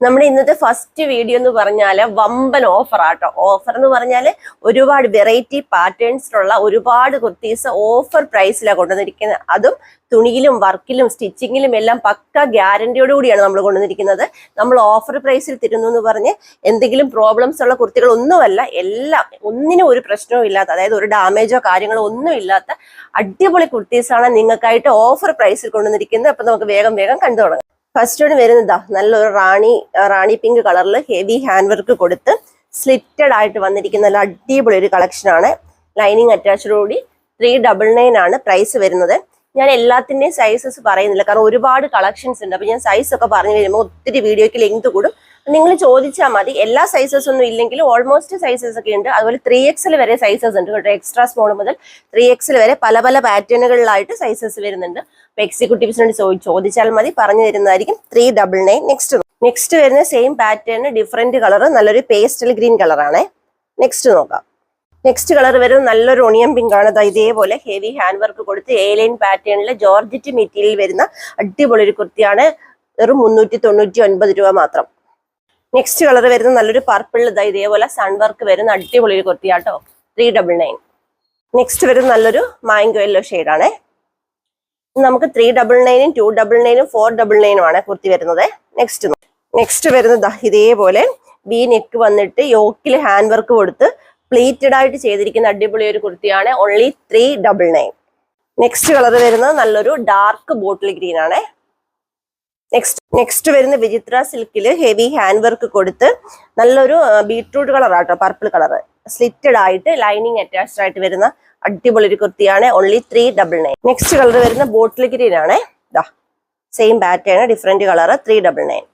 നമ്മുടെ ഇന്നത്തെ first video എന്ന് പറഞ്ഞാൽ വമ്പൻ ഓഫർ ആട്ടോ. ഓഫർ എന്ന് പറഞ്ഞാൽ ഒരുപാട് വെറൈറ്റി പാറ്റേൺസിലുള്ള ഒരുപാട് കുർത്തീസ് ഓഫർ പ്രൈസിലാണ് കൊണ്ടുവന്നിരിക്കുന്നത്. അതും തുണിയിലും വർക്കിലും സ്റ്റിച്ചിങ്ങിലും എല്ലാം പക്ക ഗ്യാരണ്ടിയോട് കൂടിയാണ് നമ്മൾ കൊണ്ടുവന്നിരിക്കുന്നത്. നമ്മൾ ഓഫർ പ്രൈസിൽ തരുന്നു എന്ന് പറഞ്ഞ് എന്തെങ്കിലും പ്രോബ്ലംസ് ഉള്ള കുർത്തികൾ ഒന്നുമല്ല എല്ലാം ഒന്നിനും ഒരു പ്രശ്നവും ഇല്ലാത്ത അതായത് ഒരു ഡാമേജോ കാര്യങ്ങളോ ഒന്നും ഇല്ലാത്ത അടിപൊളി കുർത്തീസാണ് നിങ്ങൾക്കായിട്ട് ഓഫർ പ്രൈസിൽ കൊണ്ടുവന്നിരിക്കുന്നത്. അപ്പൊ നമുക്ക് വേഗം വേഗം കണ്ടു തുടങ്ങാം. ഫസ്റ്റ് ഒന്ന് വരുന്നതാ നല്ലൊരു റാണി റാണി പിങ്ക് കളറിൽ ഹെവി ഹാൻഡ് വർക്ക് കൊടുത്ത് സ്ലിറ്റഡ് ആയിട്ട് വന്നിരിക്കുന്ന നല്ല അടിപൊളി ഒരു കളക്ഷൻ ആണ്. ലൈനിങ് അറ്റാച്ചോടുകൂടി ത്രീ ഡബിൾ നയൻ ആണ് പ്രൈസ് വരുന്നത്. ഞാൻ എല്ലാത്തിന്റെയും സൈസസ് പറയുന്നില്ല. കാരണം ഒരുപാട് കളക്ഷൻസ് ഉണ്ട്. അപ്പോൾ ഞാൻ സൈസ് ഒക്കെ പറഞ്ഞു വരുമ്പോൾ ഒത്തിരി വീഡിയോയ്ക്ക് ലെങ്ത് കൂടും. നിങ്ങൾ ചോദിച്ചാൽ മതി. എല്ലാ സൈസസ് ഒന്നും ഇല്ലെങ്കിലും ഓൾമോസ്റ്റ് സൈസസ് ഒക്കെ ഉണ്ട്. അതുപോലെ ത്രീ എക്സിൽ വരെ സൈസസ് ഉണ്ട് കേട്ടോ. എക്സ്ട്രാ സ്മോൾ മുതൽ ത്രീ എക്സിൽ വരെ പല പല പാറ്റേണുകളിലായിട്ട് സൈസസ് വരുന്നുണ്ട്. അപ്പൊ എക്സിക്യൂട്ടീവ്സിനോട് ചോദിച്ചാൽ മതി. പറഞ്ഞു തരുന്നതായിരിക്കും three double nine next next വരുന്ന സെയിം പാറ്റേൺ ഡിഫറെന്റ് കളർ നല്ലൊരു പേസ്റ്റൽ ഗ്രീൻ കളറാണ് നെക്സ്റ്റ് നോക്കാം. നെക്സ്റ്റ് കളർ വരുന്നത് നല്ലൊരു ഒണിയൻ പിങ്ക് ആണ്. ഇതേപോലെ ഹെവി ഹാൻഡ് വർക്ക് കൊടുത്ത് ലൈൻ പാറ്റേണിൽ ജോർജറ്റ് മെറ്റീരിയൽ വരുന്ന അടിപൊളി ഒരു കുർത്തിയാണ്. വെറും മുന്നൂറ്റി തൊണ്ണൂറ്റി ഒൻപത് രൂപ മാത്രം. നെക്സ്റ്റ് കളർ വരുന്ന നല്ലൊരു പർപ്പിൾ ഇതാ ഇതേപോലെ സൺ വർക്ക് വരുന്ന അടിപൊളി ഒരു കുർത്തിയാട്ടോ ത്രീ ഡബിൾ നയൻ നെക്സ്റ്റ് വരുന്ന നല്ലൊരു മാങ്കോ യെല്ലോ ആണ്. നമുക്ക് ത്രീ ഡബിൾ നയനും ടു ഡബിൾ നയനും ഫോർ ഡബിൾ നയനും ആണ് കുർത്തി വരുന്നത്. നെക്സ്റ്റ് നെക്സ്റ്റ് വരുന്നത് ഇതേപോലെ ബി നെക്ക് വന്നിട്ട് യോക്കിൽ ഹാൻഡ് വർക്ക് കൊടുത്ത് പ്ലേറ്റഡ് ആയിട്ട് ചെയ്തിരിക്കുന്ന അടിപൊളി ഒരു കുർത്തിയാണ്. Only three double nine next colour വരുന്നത് നല്ലൊരു ഡാർക്ക് ബോട്ടിൽ ഗ്രീൻ ആണ്. നെക്സ്റ്റ് നെക്സ്റ്റ് വരുന്ന വിചിത്ര സിൽക്കിൽ ഹെവി ഹാൻഡ് വർക്ക് കൊടുത്ത് നല്ലൊരു ബീട്രൂട്ട് കളർ ആട്ടോ പർപ്പിൾ കളർ സ്ലിറ്റഡ് ആയിട്ട് ലൈനിങ് അറ്റാച്ച്ഡ് ആയിട്ട് വരുന്ന അടിപൊളി ഒരു കുർത്തിയാണ് only three double nine next colour വരുന്ന ബോട്ടിൽ ഗ്രീൻ ആണ്. ദാ same pattern different colour three double nine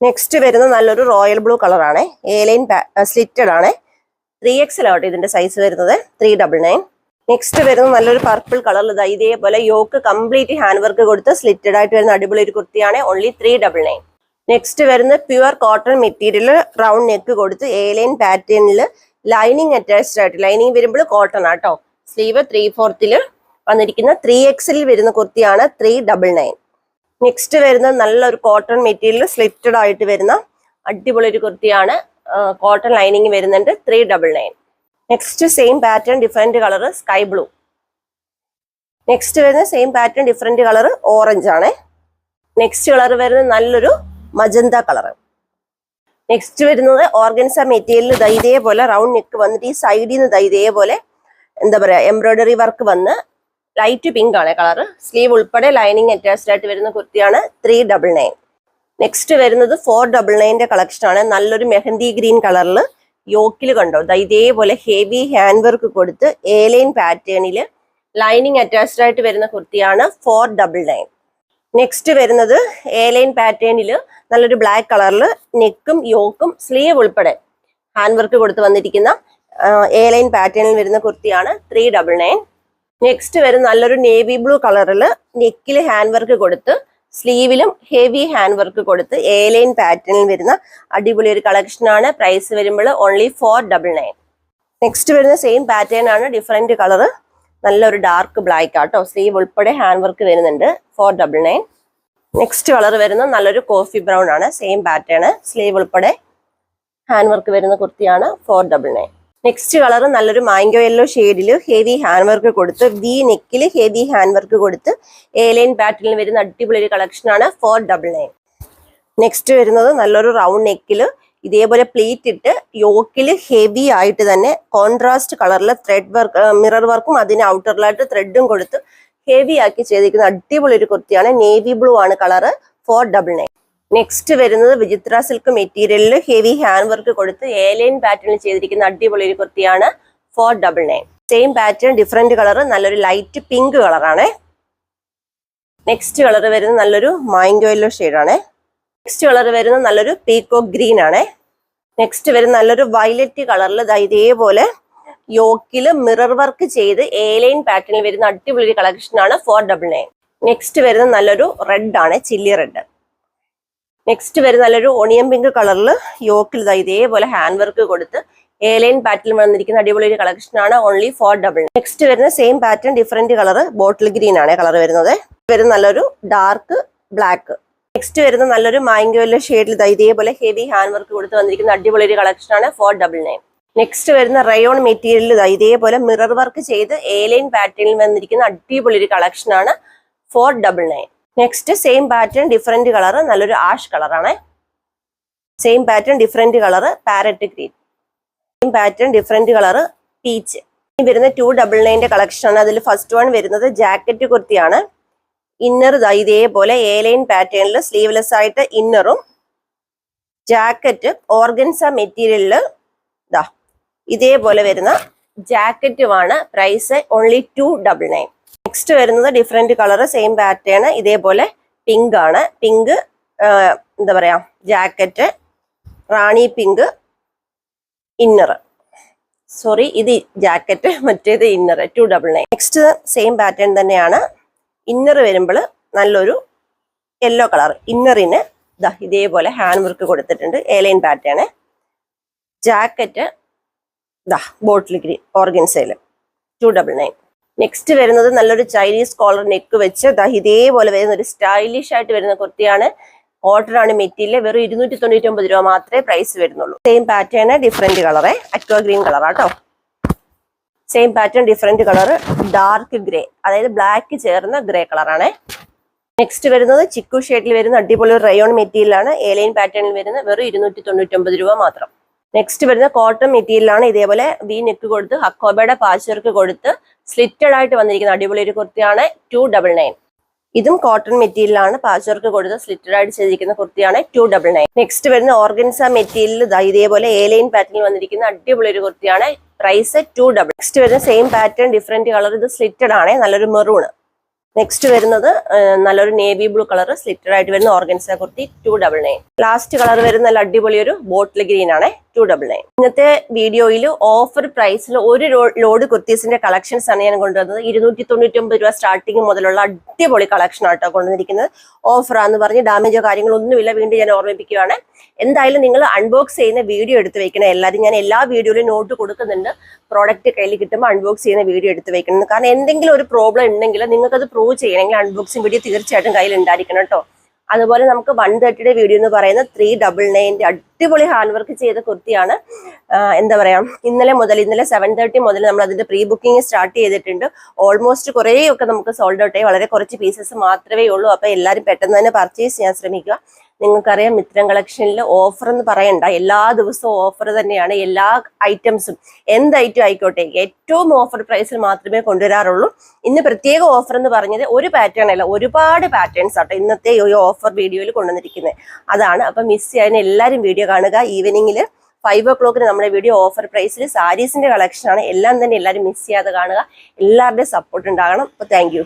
next വരുന്ന നല്ലൊരു റോയൽ ബ്ലൂ കളറാണ് എ ലൈൻ സ്ലിറ്റഡ് ആണ് ത്രീ എക്സൽ ആവട്ടെ ഇതിന്റെ സൈസ് വരുന്നത് ത്രീ ഡബിൾ നയൻ നെക്സ്റ്റ് വരുന്നത് നല്ലൊരു പർപ്പിൾ കളറിൽ ഇതാ ഇതേപോലെ യോക്ക് കംപ്ലീറ്റ് ഹാൻഡ് വർക്ക് കൊടുത്ത് സ്ലിറ്റഡ് ആയിട്ട് വരുന്ന അടിപൊളി ഒരു കുർത്തിയാണ്. Only three double nine next വരുന്ന pure cotton material round neck കൊടുത്ത് ഏലൈൻ ലൈൻ പാറ്റേണിൽ ലൈനിങ് അറ്റാച്ച്ഡ് ആയിട്ട് ലൈനിങ് വരുമ്പോൾ കോട്ടൺ ആട്ടോ സ്ലീവ് ത്രീ ഫോർത്തിൽ വന്നിരിക്കുന്ന ത്രീ എക്സിൽ വരുന്ന കുർത്തിയാണ് ത്രീ ഡബിൾ നയൻ നെക്സ്റ്റ് വരുന്ന നല്ലൊരു കോട്ടൺ മെറ്റീരിയൽ സ്ലിറ്റഡ് ആയിട്ട് വരുന്ന അടിപൊളി ഒരു കുർത്തിയാണ് കോട്ടൺ ലൈനിങ് വരുന്നുണ്ട് three double nine next same pattern different colour sky blue next വരുന്ന same pattern different colour orange ആണ്. നെക്സ്റ്റ് കളർ വരുന്നത് നല്ലൊരു മജന്ത കളർ നെക്സ്റ്റ് വരുന്നത് ഓർഗൻസ മെറ്റീരിയലിൽ ദാ ഇതേപോലെ റൗണ്ട് നെക്ക് വന്നിട്ട് ഈ സൈഡിൽ നിന്ന് ദാ ഇതേപോലെ എന്താ പറയാ എംബ്രോയിഡറി വർക്ക് വന്ന് ലൈറ്റ് പിങ്ക് ആണ് കളർ സ്ലീവ് ഉൾപ്പെടെ ലൈനിങ് അറ്റാച്ച്ഡ് ആയിട്ട് വരുന്ന കുർത്തിയാണ് ത്രീ ഡബിൾ നയൻ നെക്സ്റ്റ് വരുന്നത് ഫോർ ഡബിൾ നയന്റെ കളക്ഷൻ ആണ്. നല്ലൊരു മെഹന്തി ഗ്രീൻ കളറിൽ യോക്കിൽ കണ്ടോ? ഇതേപോലെ ഹെവി ഹാൻഡ് വർക്ക് കൊടുത്ത് ഏലൈൻ ലൈൻ പാറ്റേണിൽ ലൈനിങ് അറ്റാച്ച്ഡ് ആയിട്ട് വരുന്ന കുർത്തിയാണ് ഫോർ ഡബിൾ നയൻ നെക്സ്റ്റ് വരുന്നത് ഏലൈൻ ലൈൻ പാറ്റേണിൽ നല്ലൊരു ബ്ലാക്ക് കളറിൽ നെക്കും യോക്കും സ്ലീവ് ഉൾപ്പെടെ ഹാൻഡ് വർക്ക് കൊടുത്ത് വന്നിരിക്കുന്ന ഏലൈൻ ലൈൻ പാറ്റേണിൽ വരുന്ന കുർത്തിയാണ് ത്രീ ഡബിൾ നയൻ നെക്സ്റ്റ് വരുന്ന നല്ലൊരു നേവി ബ്ലൂ കളറിൽ നെക്കിൽ ഹാൻഡ് വർക്ക് കൊടുത്ത് സ്ലീവിലും ഹെവി ഹാൻഡ് വർക്ക് കൊടുത്ത് എ ലൈൻ പാറ്റേണിൽ വരുന്ന അടിപൊളി ഒരു കളക്ഷൻ ആണ്. പ്രൈസ് വരുമ്പോൾ only four double nine next വരുന്ന സെയിം പാറ്റേൺ ആണ്. ഡിഫറെന്റ് കളറ് നല്ലൊരു ഡാർക്ക് ബ്ലാക്ക് ആട്ടോ. സ്ലീവ് ഉൾപ്പെടെ ഹാൻഡ് വർക്ക് വരുന്നുണ്ട്. Four double nine next colour വരുന്ന നല്ലൊരു കോഫി ബ്രൗൺ ആണ്. സെയിം പാറ്റേൺ സ്ലീവ് ഉൾപ്പെടെ ഹാൻഡ് വർക്ക് വരുന്ന കുർത്തിയാണ്. Four double nine next colour നല്ലൊരു മാംഗോ യെല്ലോ ഷെയ്ഡിൽ ഹെവി ഹാൻഡ് വർക്ക് കൊടുത്ത് വി നെക്കിൽ ഹെവി ഹാൻഡ് വർക്ക് കൊടുത്ത് ഏലൈൻ ലൈൻ വരുന്ന അടിപൊളി ഒരു കളക്ഷൻ ആണ് ഫോർ ഡബിൾ നയൻ നെക്സ്റ്റ് വരുന്നത് നല്ലൊരു റൗണ്ട് നെക്കിൽ ഇതേപോലെ പ്ലേറ്റ് ഇട്ട് യോക്കിൽ ഹെവി ആയിട്ട് തന്നെ കോൺട്രാസ്റ്റ് കളറിൽ ത്രെഡ് വർക്ക് മിറർ വർക്കും അതിന് ഔട്ടറിലായിട്ട് ത്രെഡും കൊടുത്ത് ഹെവി ആക്കി ചെയ്തിരിക്കുന്ന അടിപൊളി ഒരു കുർത്തിയാണ്. നേവി ബ്ലൂ ആണ് colour four double nine next വരുന്നത് വിചിത്ര സിൽക്ക് മെറ്റീരിയലിൽ ഹെവി ഹാൻഡ് വർക്ക് കൊടുത്ത് ഏലൈൻ ലൈൻ പാറ്റേണിൽ ചെയ്തിരിക്കുന്ന അടിപൊളി ഒരു കുർത്തിയാണ് four double nine same pattern different colour നല്ലൊരു ലൈറ്റ് പിങ്ക് കളറാണ് നെക്സ്റ്റ് കളർ വരുന്നത് നല്ലൊരു മാംഗോ യെല്ലോ ആണ്. നെക്സ്റ്റ് കളർ വരുന്നത് നല്ലൊരു പീക്കോ ഗ്രീൻ ആണ്. നെക്സ്റ്റ് വരുന്ന നല്ലൊരു വയലറ്റ് കളറിൽ ഇതേപോലെ യോക്കിൽ മിറർ വർക്ക് ചെയ്ത് ഏലൈൻ ലൈൻ പാറ്റേണിൽ വരുന്ന അടിപൊളി കളക്ഷൻ ആണ് ഫോർ ഡബിൾ നയൻ നെക്സ്റ്റ് വരുന്നത് നല്ലൊരു റെഡ് ആണ് ചില്ലി റെഡ് നെക്സ്റ്റ് വരുന്ന നല്ലൊരു ഓണിയൻ പിങ്ക് കളറിൽ യോക്കിൽ ഇതാ ഇതേപോലെ ഹാൻഡ് വർക്ക് കൊടുത്ത് ഏലൈൻ പാറ്റിൽ വന്നിരിക്കുന്ന അടിപൊളി ഒരു കളക്ഷൻ ആണ് ഓൺലി ഫോർ ഡബിൾ നെക്സ്റ്റ് വരുന്ന same pattern different colour bottle green ആണ് കളർ വരുന്നത്. വരുന്ന നല്ലൊരു ഡാർക്ക് ബ്ലാക്ക് നെക്സ്റ്റ് വരുന്ന നല്ലൊരു മാംഗോയിലെ ഷെയ്ഡിൽ ഇതാ ഇതേപോലെ ഹെവി ഹാൻഡ് വർക്ക് കൊടുത്ത് വന്നിരിക്കുന്ന അടിപൊളി ഒരു കളക്ഷൻ ആണ് ഫോർ ഡബിൾ നയൻ നെക്സ്റ്റ് വരുന്ന റയോൺ മെറ്റീരിയൽ ഇതാ ഇതേപോലെ മിറർ വർക്ക് ചെയ്ത് ഏലൈൻ പാറ്റേണിൽ വന്നിരിക്കുന്ന അടിപൊളി ഒരു കളക്ഷൻ ആണ് four double nine next same pattern different colour നല്ലൊരു ആഷ് കളറാണ് same pattern different colour parrot green same pattern different colour peach ഇനി വരുന്ന ടു ഡബിൾ നയന്റെ കളക്ഷൻ ആണ്. അതിൽ ഫസ്റ്റ് വൺ വരുന്നത് ജാക്കറ്റ് കുർത്തിയാണ്. ഇന്നർ ഇതേപോലെ എ ലൈൻ പാറ്റേണിൽ സ്ലീവ്ലെസ് ആയിട്ട് ഇന്നറും ജാക്കറ്റ് ഓർഗൻസ മെറ്റീരിയലിൽ ഇതാ ഇതേപോലെ വരുന്ന ജാക്കറ്റുമാണ് price only two double nine next വരുന്നത് ഡിഫറെന്റ് കളർ സെയിം പാറ്റേൺ ഇതേപോലെ പിങ്ക് ആണ്. പിങ്ക് എന്താ പറയാ ജാക്കറ്റ് റാണി പിങ്ക് ഇന്നർ സോറി ഇത് ജാക്കറ്റ് മറ്റേത് inner two double nine next same pattern തന്നെയാണ്. ഇന്നർ വരുമ്പോൾ നല്ലൊരു യെല്ലോ കളർ ഇന്നറിന് ഇതാ ഇതേപോലെ ഹാൻഡ് വർക്ക് കൊടുത്തിട്ടുണ്ട്. ഏലൈൻ പാറ്റേൺ ജാക്കറ്റ് ദാ ബോട്ടിൽ ഗ്രീൻ ഓർഗൻസയിൽ ടു ഡബിൾ നയൻ നെക്സ്റ്റ് വരുന്നത് നല്ലൊരു ചൈനീസ് കോളർ നെക്ക് വെച്ച് ഇതേപോലെ വരുന്ന ഒരു സ്റ്റൈലിഷ് ആയിട്ട് വരുന്ന കുർത്തിയാണ്. കോട്ടൺ ആണ് മെറ്റീരിയൽ. വെറും ഇരുന്നൂറ്റി തൊണ്ണൂറ്റി ഒമ്പത് രൂപ മാത്രമേ പ്രൈസ് വരുന്നുള്ളൂ. സെയിം പാറ്റേൺ ഡിഫറെന്റ് കളറെ aqua green കളറാട്ടോ same pattern different colour dark grey അതായത് ബ്ലാക്ക് ചേർന്ന ഗ്രേ കളറാണ് നെക്സ്റ്റ് വരുന്നത് ചിക്കു ഷേഡിൽ വരുന്ന അടിപൊളി റയോൺ മെറ്റീരിയലാണ് ഏലൈൻ പാറ്റേണിൽ വരുന്ന വെറും ഇരുന്നൂറ്റി തൊണ്ണൂറ്റി ഒമ്പത് രൂപ മാത്രം. നെക്സ്റ്റ് വരുന്ന കോട്ടൺ മെറ്റീരിയലാണ് ഇതേപോലെ വി നെക്ക് കൊടുത്ത് ഹക്കോബയുടെ പാച്ചർക്ക് കൊടുത്ത് സ്ലിറ്റഡ് ആയിട്ട് വന്നിരിക്കുന്ന അടിപൊളി ഒരു കുർത്തിയാണ് ടു ഡബിൾ നയൻ. ഇതും കോട്ടൺ മെറ്റീരിയലാണ് പാച്ച് വർക്ക് കൊടുത്ത് സ്ലിറ്റഡ് ആയിട്ട് ചെയ്തിരിക്കുന്ന കുർത്തിയാണ് ടു ഡബിൾ നയൻ. നെക്സ്റ്റ് വരുന്ന ഓർഗൻസ മെറ്റീരിയൽ ഇതേപോലെ ഏലൈൻ പാറ്റേണിൽ വന്നിരിക്കുന്ന അടിപൊളി ഒരു കുർത്തിയാണ്. പ്രൈസ് ടു ഡബിൾ നെക്സ്റ്റ് വരുന്ന സെയിം പാറ്റേൺ ഡിഫറെന്റ് കളർ ഇത് സ്ലിറ്റഡ് ആണ് നല്ലൊരു മെറൂൺ നെക്സ്റ്റ് വരുന്നത് നല്ലൊരു നേവി ബ്ലൂ കളർ സ്ലിറ്റഡ് ആയിട്ട് വരുന്ന organza kurti two double nine last colour വരുന്ന നല്ല അടിപൊളി ഒരു ബോട്ടിൽ ഗ്രീൻ ആണ് ടു ഡബിൾ നയൻ ഇന്നത്തെ വീഡിയോയിൽ ഓഫർ പ്രൈസിൽ ഒരു ലോഡ് കുർത്തീസിന്റെ കളക്ഷൻസ് ആണ് ഞാൻ കൊണ്ടുവന്നത്. ഇരുന്നൂറ്റി തൊണ്ണൂറ്റി ഒമ്പത് രൂപ സ്റ്റാർട്ടിങ് മുതലുള്ള അടിപൊളി കളക്ഷൻ ആട്ടോ കൊണ്ടുവന്നിരിക്കുന്നത്. ഓഫറാന്ന് പറഞ്ഞ് ഡാമേജോ കാര്യങ്ങളൊന്നുമില്ല വീണ്ടും ഞാൻ ഓർമ്മിപ്പിക്കുകയാണ് എന്തായാലും നിങ്ങൾ അൺബോക്സ് ചെയ്യുന്ന വീഡിയോ എടുത്ത് വെക്കണം. എല്ലാവരും ഞാൻ എല്ലാ വീഡിയോയിലും നോട്ട് കൊടുക്കുന്നുണ്ട്. പ്രോഡക്റ്റ് കയ്യിൽ കിട്ടുമ്പോൾ അൺബോക്സ് ചെയ്യുന്ന വീഡിയോ എടുത്ത് വെക്കണം. കാരണം എന്തെങ്കിലും ഒരു പ്രോബ്ലം ഉണ്ടെങ്കിൽ നിങ്ങൾക്ക് അത് പ്രൂവ് ചെയ്യണമെങ്കിൽ അൺബോക്സിംഗ് വീഡിയോ തീർച്ചയായിട്ടും കയ്യിൽ ഉണ്ടായിരിക്കണം കേട്ടോ. അതുപോലെ നമുക്ക് വൺ തേർട്ടിയുടെ വീഡിയോ എന്ന് പറയുന്നത് ത്രീ ഡബിൾ നയന്റെ അടിപൊളി ഹാൻഡ് വർക്ക് ചെയ്ത കുർത്തിയാണ്. എന്താ പറയാ ഇന്നലെ മുതൽ ഇന്നലെ സെവൻ തേർട്ടി മുതൽ നമ്മൾ അതിന്റെ പ്രീ ബുക്കിംഗ് സ്റ്റാർട്ട് ചെയ്തിട്ടുണ്ട് ഓൾമോസ്റ്റ് കുറേയൊക്കെ നമുക്ക് സോൾഡ് ഔട്ട് ആയി. വളരെ കുറച്ച് പീസസ് മാത്രമേ ഉള്ളൂ. അപ്പൊ എല്ലാരും പെട്ടെന്ന് തന്നെ പർച്ചേസ് ചെയ്യാൻ ശ്രമിക്കുക. നിങ്ങൾക്കറിയാം മിത്രം കളക്ഷനിൽ ഓഫർ എന്ന് പറയണ്ട. എല്ലാ ദിവസവും ഓഫർ തന്നെയാണ്. എല്ലാ ഐറ്റംസും എന്ത് ഐറ്റം ആയിക്കോട്ടെ ഏറ്റവും ഓഫർ പ്രൈസിൽ മാത്രമേ കൊണ്ടുവരാറുള്ളൂ. ഇന്ന് പ്രത്യേക ഓഫർ എന്ന് പറഞ്ഞത് ഒരു പാറ്റേൺ അല്ല ഒരുപാട് പാറ്റേൺസ് ആട്ടോ ഇന്നത്തെ ഈ ഓഫർ വീഡിയോയിൽ കൊണ്ടുവന്നിരിക്കുന്നത്. അതാണ്. അപ്പൊ മിസ് ചെയ്യാൻ എല്ലാവരും വീഡിയോ കാണുക. ഈവനിങ്ങിൽ ഫൈവ് ഓ ക്ലോക്കിന് നമ്മുടെ വീഡിയോ ഓഫർ പ്രൈസിൽ സാരീസിന്റെ കളക്ഷൻ ആണ്. എല്ലാം തന്നെ എല്ലാവരും മിസ് ചെയ്യാതെ കാണുക. എല്ലാവരുടെയും സപ്പോർട്ട് ഉണ്ടാകണം. അപ്പൊ താങ്ക്